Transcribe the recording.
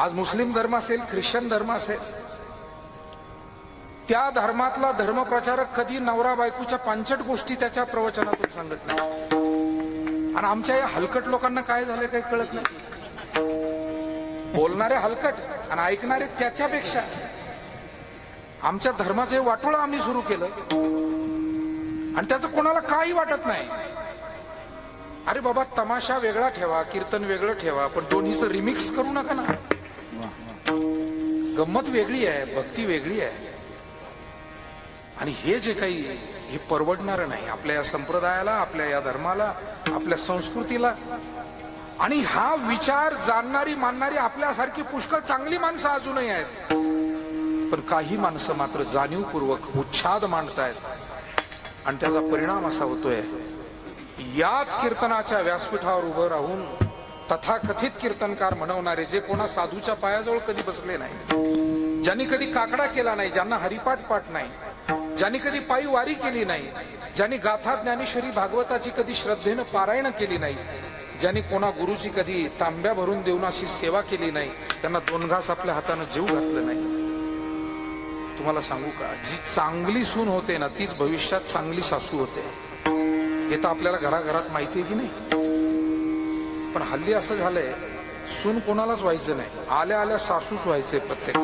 आज मुस्लिम धर्म असेल ख्रिश्चन धर्म असेल त्या धर्मातला धर्मप्रचारक कधी नवरा बायकोच्या पांचट गोष्टी त्याच्या प्रवचनातून सांगत नाही. आणि आमच्या या हलकट लोकांना काय झालं काही कळत नाही. बोलणारे हलकट आणि ऐकणारे त्याच्यापेक्षा आमच्या धर्माचं हे वाटोळं आम्ही सुरू केलं. आणि त्याचं कोणाला काही वाटत नाही. अरे बाबा तमाशा वेगळा ठेवा कीर्तन वेगळं ठेवा पण दोन्हीचं रिमिक्स करू नका ना. गंमत वेगळी आहे भक्ती वेगळी आहे. आणि हे जे काही हे परवडणार नाही. आपल्या या संप्रदायाला आपल्या या धर्माला आपल्या संस्कृतीला. आणि हा विचार जाणणारी मानणारी आपल्यासारखी पुष्कळ चांगली माणसं अजूनही आहेत. पण काही माणसं मात्र जाणीवपूर्वक उच्छाद मांडतायत. आणि त्याचा परिणाम असा होतोय याच कीर्तनाच्या व्यासपीठावर उभं राहून तथाकथित कीर्तनकार म्हणवणारे जे कोणा साधूच्या पायाजवळ कधी बसले नाही ज्यांनी कधी काकडा केला नाही ज्यांना हरिपाठ पाठ नाही ज्यांनी कधी पायी वारी केली नाही ज्यांनी गाथा ज्ञानेश्वरी भागवताची कधी श्रद्धेनं पारायण केली नाही ज्यांनी कोणा गुरुची कधी तांब्या भरून देऊन अशी सेवा केली नाही त्यांना दोन घास आपल्या हातानं जीव घातलं नाही. तुम्हाला सांगू का? जी चांगली सून होते ना तीच भविष्यात चांगली सासू होते. हे तर आपल्याला घराघरात माहिती आहे की नाही? पण हल्ली असं झालंय सून कोणालाच व्हायचं नाही. आल्या आल्या सासूच व्हायचंय प्रत्येक